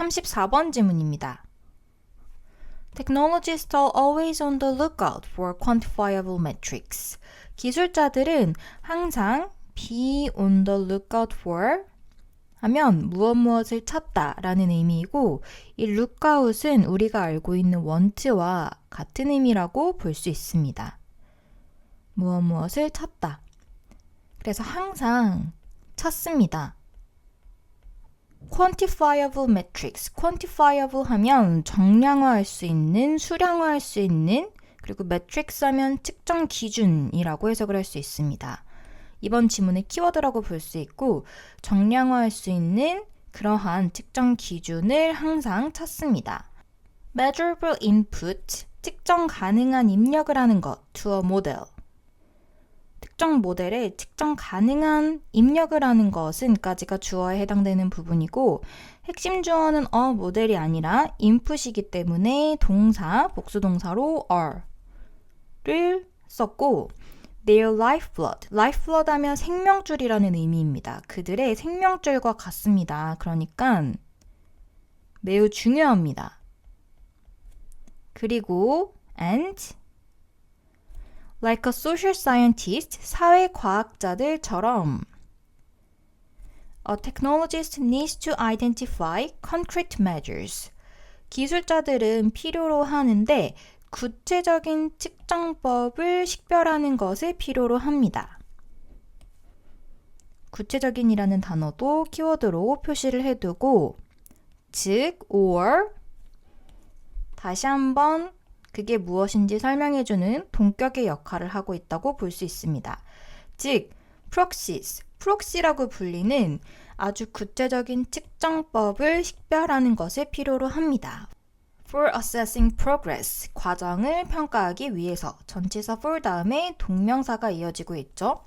34번 질문입니다. Technologists are always on the lookout for quantifiable metrics. 기술자들은 항상 be on the lookout for 하면 무엇 무엇을 찾다 라는 의미이고 이 lookout은 우리가 알고 있는 want와 같은 의미라고 볼 수 있습니다. 무엇 무엇을 찾다. 그래서 항상 찾습니다. Quantifiable metrics. quantifiable 하면 정량화할 수 있는, 수량화할 수 있는, 그리고 metrics 하면 측정 기준이라고 해석을 할 수 있습니다. 이번 지문의 키워드라고 볼 수 있고 정량화할 수 있는 그러한 측정 기준을 항상 찾습니다. measurable input, 측정 가능한 입력을 하는 것, to a model. 특정 모델에 측정 가능한 입력을 하는 것은까지가 주어에 해당되는 부분이고 핵심 주어는 a 모델이 아니라 input이기 때문에 동사, 복수동사로 are를 썼고 their lifeblood. lifeblood 하면 생명줄이라는 의미입니다. 그들의 생명줄과 같습니다. 그러니까 매우 중요합니다. 그리고 and like a social scientist, 사회과학자들처럼 A technologist needs to identify concrete measures. 기술자들은 필요로 하는데 구체적인 측정법을 식별하는 것을 필요로 합니다. 구체적인이라는 단어도 키워드로 표시를 해두고 즉 or 다시 한번 그게 무엇인지 설명해주는 동격의 역할을 하고 있다고 볼 수 있습니다. 즉 proxies, proxy라고 불리는 아주 구체적인 측정법을 식별하는 것을 필요로 합니다. for assessing progress, 과정을 평가하기 위해서 전치사 for 다음에 동명사가 이어지고 있죠.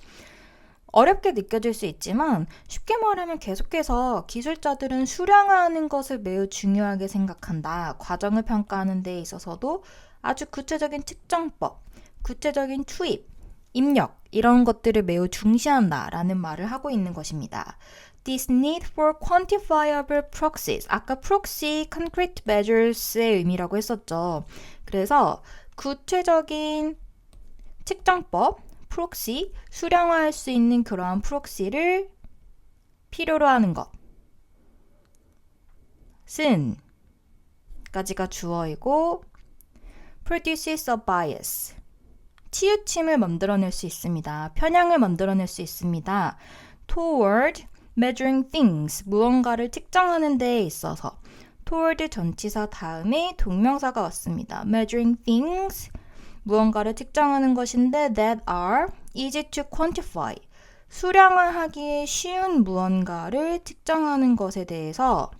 어렵게 느껴질 수 있지만 쉽게 말하면 계속해서 기술자들은 수량화하는 것을 매우 중요하게 생각한다. 과정을 평가하는 데 있어서도 아주 구체적인 측정법, 구체적인 투입, 입력 이런 것들을 매우 중시한다라는 말을 하고 있는 것입니다. This need for quantifiable proxies. 아까 proxy, concrete measures의 의미라고 했었죠. 그래서 구체적인 측정법, proxy, 수량화할 수 있는 그러한 proxy를 필요로 하는 것. 쓴 까지가 주어이고 produces a bias. 치우침을 만들어낼 수 있습니다. 편향을 만들어낼 수 있습니다. toward measuring things, 무언가를 측정하는 데에 있어서 toward 전치사 다음에 동명사가 왔습니다. measuring things, 무언가를 측정하는 것인데 that are easy to quantify, 수량화하기 쉬운 무언가를 측정하는 것에 대해서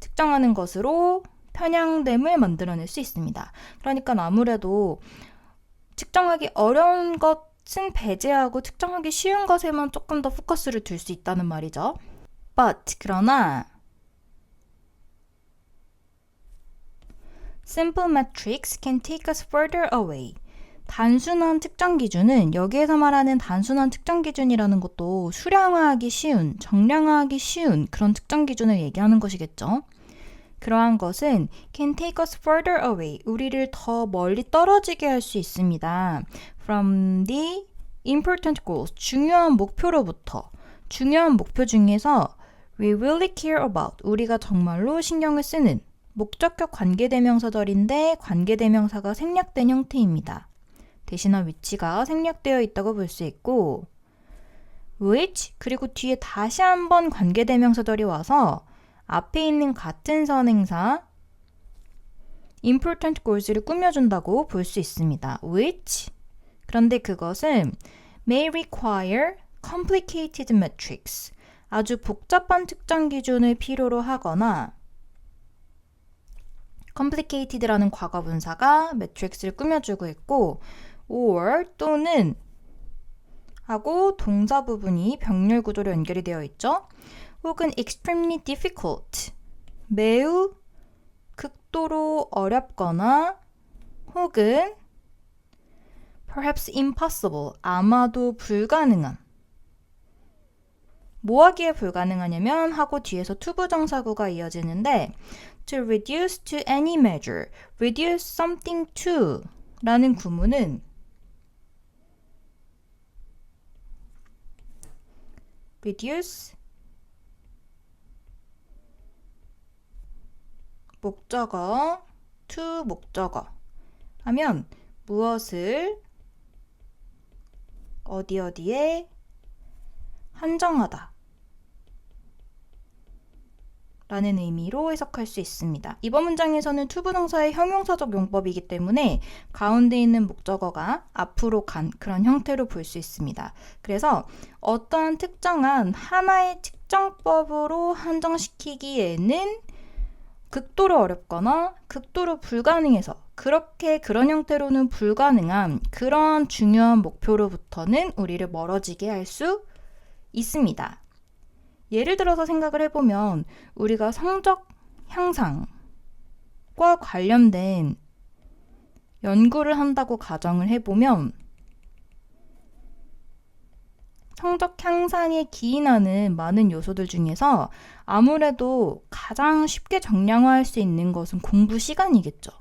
측정하는 것으로 편향됨을 만들어낼 수 있습니다. 그러니까 아무래도 측정하기 어려운 것은 배제하고 측정하기 쉬운 것에만 조금 더 포커스를 둘 수 있다는 말이죠. But 그러나 simple metrics can take us further away. 단순한 측정 기준은 여기에서 말하는 단순한 측정 기준이라는 것도 수량화하기 쉬운, 정량화하기 쉬운 그런 측정 기준을 얘기하는 것이겠죠. 그러한 것은 can take us further away. 우리를 더 멀리 떨어지게 할 수 있습니다. From the important goals. 중요한 목표로부터. 중요한 목표 중에서 we really care about. 우리가 정말로 신경을 쓰는 목적격 관계대명사절인데 관계대명사가 생략된 형태입니다. 대신한 위치가 생략되어 있다고 볼 수 있고 which 그리고 뒤에 다시 한번 관계대명사절이 와서 앞에 있는 같은 선행사 important goals를 꾸며준다고 볼 수 있습니다. which 그런데 그것은 may require complicated metrics 아주 복잡한 측정 기준을 필요로 하거나 complicated라는 과거 분사가 matrix를 꾸며주고 있고 or 또는 하고 동사 부분이 병렬 구조로 연결이 되어 있죠. 혹은 extremely difficult, 매우 극도로 어렵거나 혹은 perhaps impossible, 아마도 불가능한. 뭐 하기에 불가능하냐면 하고 뒤에서 투부정사구가 이어지는데 to reduce to any measure, reduce something to 라는 구문은 reduce 목적어 to 목적어 하면 무엇을 어디 어디에 한정하다 라는 의미로 해석할 수 있습니다. 이번 문장에서는 투부동사의 형용사적 용법이기 때문에 가운데 있는 목적어가 앞으로 간 그런 형태로 볼 수 있습니다. 그래서 어떠한 특정한 하나의 특정법으로 한정시키기에는 극도로 어렵거나 극도로 불가능해서 그렇게 그런 형태로는 불가능한 그런 중요한 목표로부터는 우리를 멀어지게 할 수 있습니다. 예를 들어서 생각을 해보면 우리가 성적 향상과 관련된 연구를 한다고 가정을 해보면 성적 향상에 기인하는 많은 요소들 중에서 아무래도 가장 쉽게 정량화할 수 있는 것은 공부 시간이겠죠.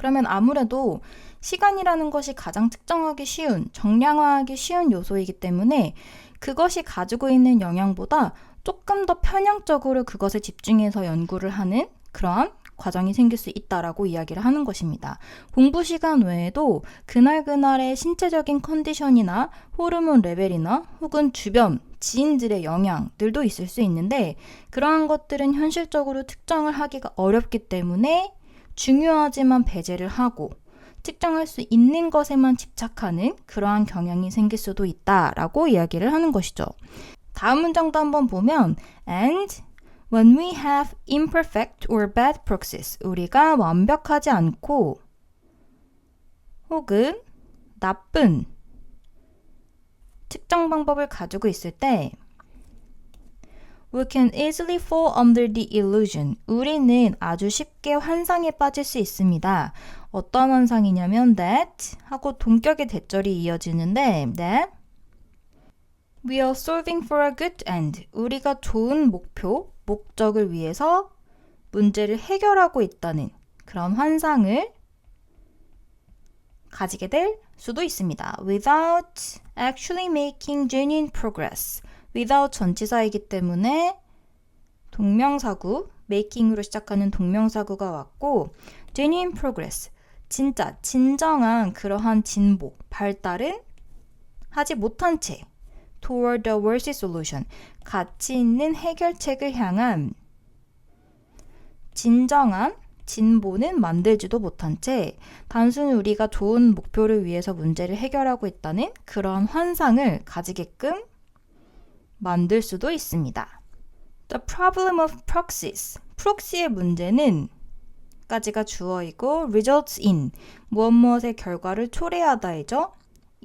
그러면 아무래도 시간이라는 것이 가장 측정하기 쉬운, 정량화하기 쉬운 요소이기 때문에 그것이 가지고 있는 영향보다 조금 더 편향적으로 그것에 집중해서 연구를 하는 그러한 과정이 생길 수 있다라고 이야기를 하는 것입니다. 공부 시간 외에도 그날그날의 신체적인 컨디션이나 호르몬 레벨이나 혹은 주변 지인들의 영향들도 있을 수 있는데 그러한 것들은 현실적으로 특정을 하기가 어렵기 때문에 중요하지만 배제를 하고 특정할 수 있는 것에만 집착하는 그러한 경향이 생길 수도 있다라고 이야기를 하는 것이죠. 다음 문장도 한번 보면 and when we have imperfect or bad proxies 우리가 완벽하지 않고 혹은 나쁜 특정 방법을 가지고 있을 때 We can easily fall under the illusion. 우리는 아주 쉽게 환상에 빠질 수 있습니다. 어떤 환상이냐면 that 하고 동격의 대절이 이어지는데 that We are solving for a good end. 우리가 좋은 목표, 목적을 위해서 문제를 해결하고 있다는 그런 환상을 가지게 될 수도 있습니다. Without actually making genuine progress. Without 전치사이기 때문에 동명사구, making으로 시작하는 동명사구가 왔고 genuine progress, 진짜 진정한 그러한 진보, 발달은 하지 못한 채 toward the worst solution, 가치 있는 해결책을 향한 진정한 진보는 만들지도 못한 채 단순히 우리가 좋은 목표를 위해서 문제를 해결하고 있다는 그런 환상을 가지게끔 만들 수도 있습니다. The problem of proxies. 프록시의 문제는 까지가 주어이고 results in 무엇 무엇의 결과를 초래하다이죠.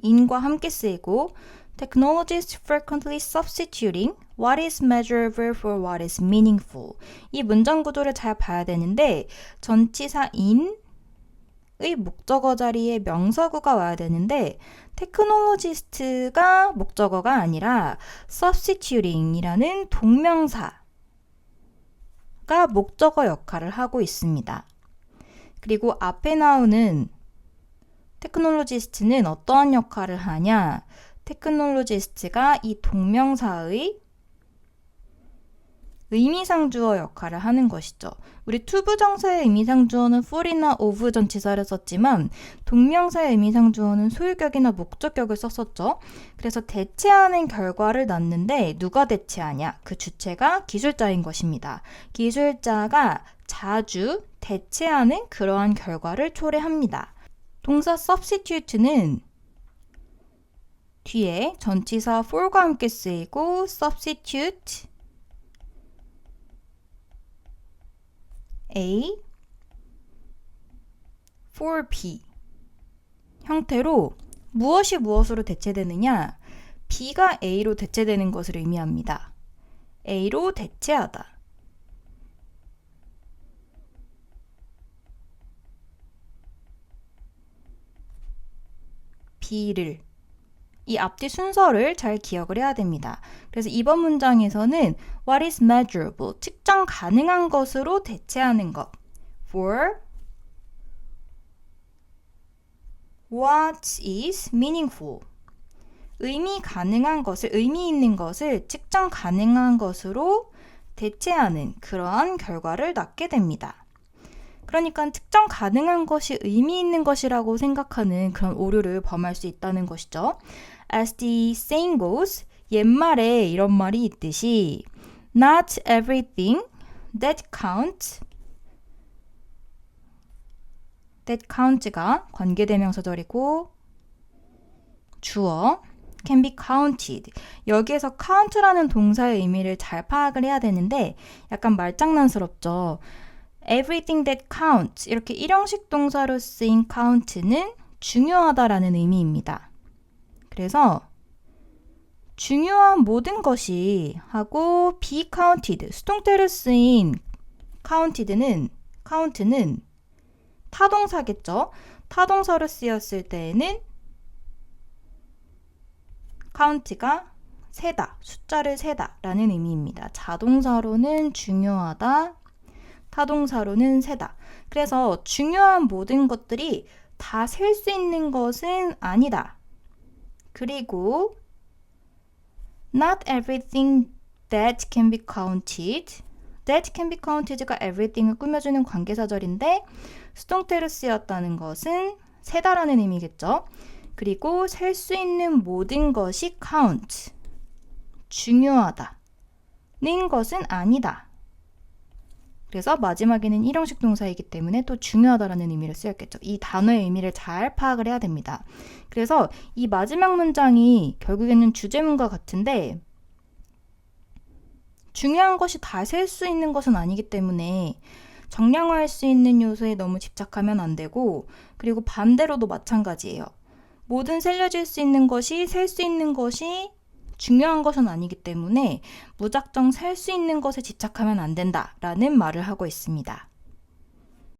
in과 함께 쓰이고 technologies frequently substituting what is measurable for what is meaningful. 이 문장 구조를 잘 봐야 되는데 전치사 in 의 목적어 자리에 명사구가 와야 되는데 테크놀로지스트가 목적어가 아니라 substituting이라는 동명사가 목적어 역할을 하고 있습니다. 그리고 앞에 나오는 테크놀로지스트는 어떠한 역할을 하냐? 테크놀로지스트가 이 동명사의 의미상주어 역할을 하는 것이죠. 우리 투부정사의 의미상주어는 for이나 of 전치사를 썼지만 동명사의 의미상주어는 소유격이나 목적격을 썼었죠. 그래서 대체하는 결과를 낳는데 누가 대체하냐? 그 주체가 기술자인 것입니다. 기술자가 자주 대체하는 그러한 결과를 초래합니다. 동사 substitute는 뒤에 전치사 for과 함께 쓰이고 substitute A for B 형태로 무엇이 무엇으로 대체되느냐? B가 A로 대체되는 것을 의미합니다. A로 대체하다. B를 이 앞뒤 순서를 잘 기억을 해야 됩니다. 그래서 이번 문장에서는 what is measurable 측정 가능한 것으로 대체하는 것 for what is meaningful 의미 가능한 것을 의미 있는 것을 측정 가능한 것으로 대체하는 그러한 결과를 낳게 됩니다. 그러니까 특정 가능한 것이 의미 있는 것이라고 생각하는 그런 오류를 범할 수 있다는 것이죠. As the saying goes, 옛말에 이런 말이 있듯이 Not everything that counts that counts가 관계대명사절이고 주어 can be counted. 여기에서 count라는 동사의 의미를 잘 파악을 해야 되는데 약간 말장난스럽죠. Everything that counts 이렇게 일형식 동사로 쓰인 count는 중요하다라는 의미입니다. 그래서 중요한 모든 것이 하고 be counted 수동태로 쓰인 counted는 count는 타동사겠죠. 타동사로 쓰였을 때에는 count가 세다, 숫자를 세다 라는 의미입니다. 자동사로는 중요하다, 타동사로는 세다. 그래서 중요한 모든 것들이 다 셀 수 있는 것은 아니다. 그리고 not everything that can be counted. that can be counted가 everything을 꾸며주는 관계사절인데 수동태로 쓰였다는 것은 세다라는 의미겠죠. 그리고 셀 수 있는 모든 것이 count. 중요하다. 는 것은 아니다. 그래서 마지막에는 일형식 동사이기 때문에 또 중요하다라는 의미를 쓰였겠죠. 이 단어의 의미를 잘 파악을 해야 됩니다. 그래서 이 마지막 문장이 결국에는 주제문과 같은데 중요한 것이 다 셀 수 있는 것은 아니기 때문에 정량화할 수 있는 요소에 너무 집착하면 안 되고 그리고 반대로도 마찬가지예요. 모든 살려질 수 있는 것이 셀 수 있는 것이 중요한 것은 아니기 때문에 무작정 살 수 있는 것에 집착하면 안 된다라는 말을 하고 있습니다.